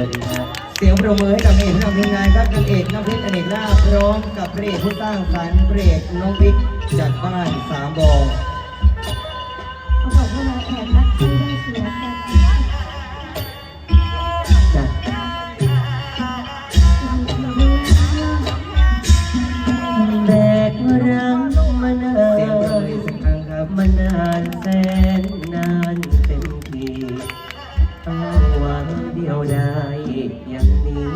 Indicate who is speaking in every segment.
Speaker 1: วัสดีครับ
Speaker 2: เสียงปรเมือให้กับเอกนำทีมงานครับนางเอกน้ำเพชรอเนกลาพร้อมกับพระเอกผู้สร้างสรรค์พระเอกน้องพิกจากบ้านสามบอ
Speaker 3: วั
Speaker 1: ง
Speaker 2: เดี
Speaker 1: ยวได้อย่างนี้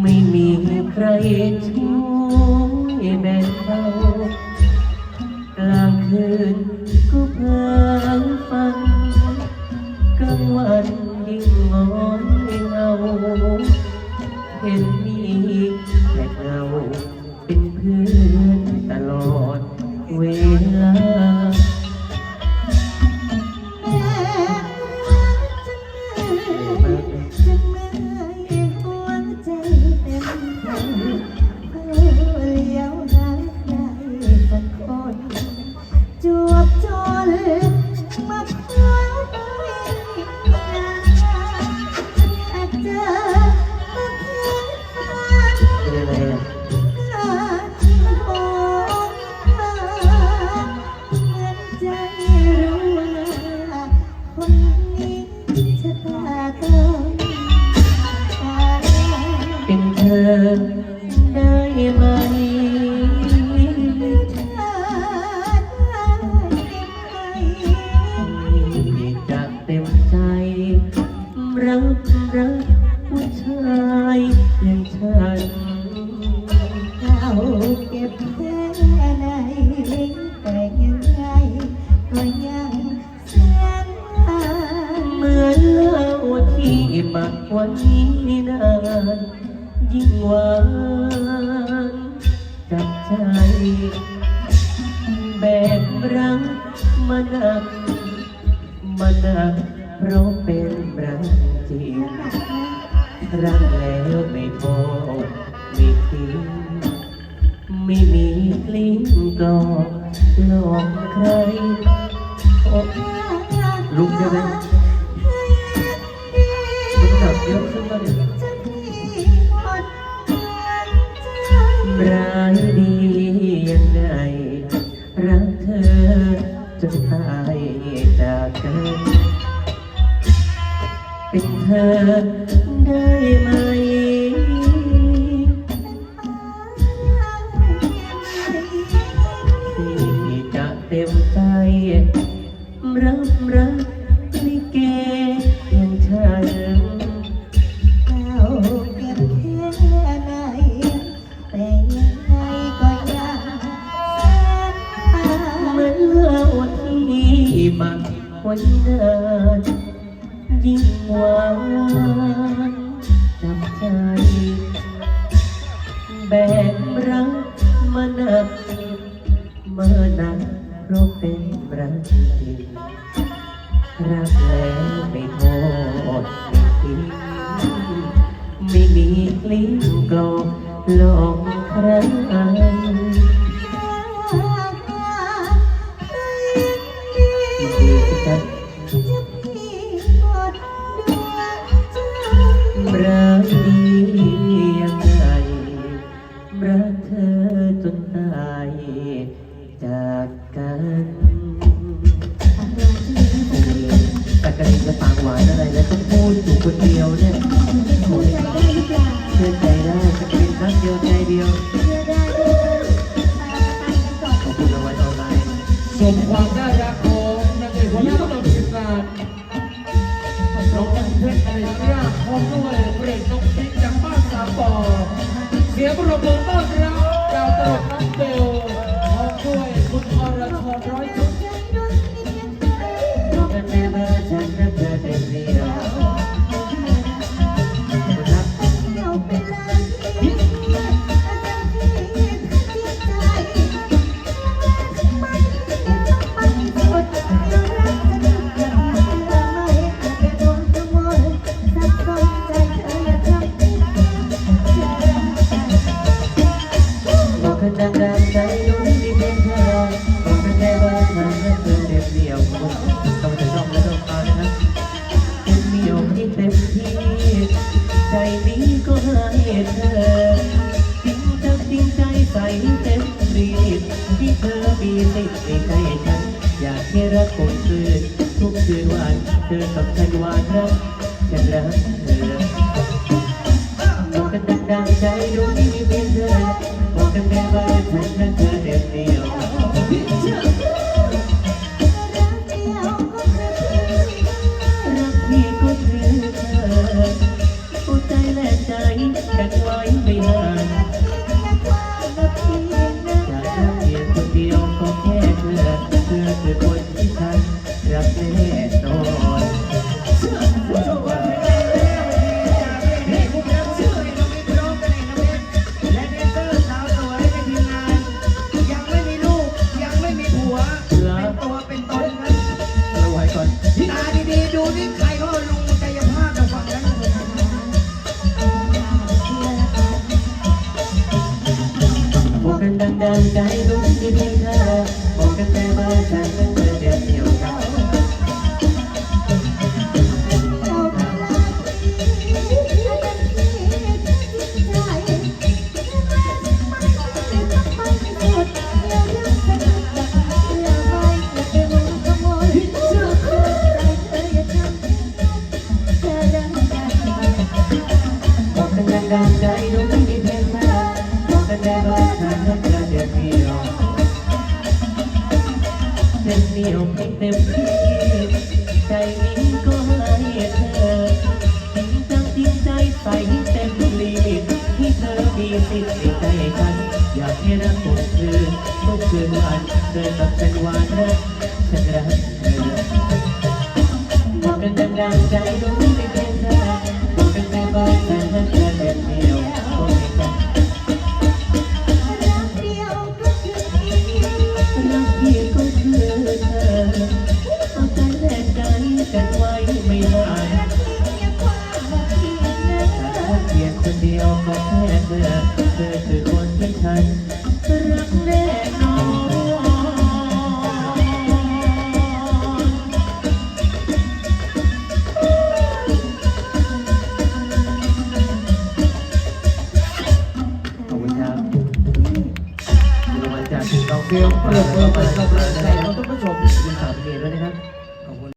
Speaker 1: ไม่มีใครช่วยแบ่งเบากลางคืนก็เพ้อฝันกลางวันยิ่งงอนเงาเห็น รั
Speaker 3: บรัก
Speaker 1: ผู้ชายอย่างฉัน
Speaker 3: เราเก็บแค่ไหนแต่ยังไงก็ยังแสนหา
Speaker 1: เหมือนเล่าที่มักไว้นานยิ่งหวานจับใจแบกรักมาหนักมาหนัก เพราะเป็นรักจริงรักแล้วไม่โทษไม่ทิ้งไม่มีกลิ้งกลอกหลอกใครโอ้ลุกได้ไหมลุกหนักเยอะขึ้นมาเนี่ยร้ายดียังไงรักเธอจนตายจากกัน เป็นเธอได้ไหม ที่จะเต็มใจ รับรักลิเกอย่างฉันเหมือนเล่าที่มักไว้นาน ยิ่งหวานจับใจ แบกรักมาหนักมาหนักเพราะเป็นรักจริงรักแล้วไม่โทษไม่ทิ้งไม่มีกลิ้งกลอกหลอกใคร จนตายจากกันแต่กระดิ่งจะปากหวานอะไรแล้วต้องพูดอยู่คนเดียวเนี่ยโอ้ยเชื่อใจได้จะเป็นรักเดียวใจเดียวขอบคุณรางวัลออนไลน์
Speaker 4: ชมความน่ารักของนางเอกคนนี้ต้องทีมงานน้องน้ำเพชรอะไรกล้าพร้อมด้วยเบรกน้องปิ๊กจากบ้านสามบ่อเสียงปรบมือต้อนรับาวตลกน้องเบลพร้อมด้วยคุณอรชรร้อย
Speaker 1: จริงจังจริงใจใส่เต็มรีดที่เธอมีสิทธิ์ในใจฉัน อยากให้รักคงคืนทุกคืนวันเธอกับฉันหวานรักฉันรักเธอบอกกันดังๆใจดวงนี้มีเพียงเธอบอกกันแม่ว่าฉันรักเธอ และใจกันไว้ไม่ห่าง ดั
Speaker 2: งๆใจ
Speaker 1: ดวงที่เพียงเธอบอกกันแต่ว่าฉันรักเธอเด็ดเดียวกันบอกกันดังๆใจ เด็ดเดียวให้เต็มที่ใจนี้ก็ให้เธอจริงจังจริงใจใส่เต็มลิมิตที่เธอมีสิทธิ์ในใจกัน อยากให้รักหมคืนทุกคืนวันเธอกับฉันหวานรักฉันรักเธอบอกกันดังๆใจด ไว้ไม่ห่างรักเพียงคนเดียวก็แค่เธอเธอคือคนที่ฉันรักแน่นอนขอบคุณครับรางวัลจากกอง
Speaker 2: เสียงปรบมือเป็นกำลังใจ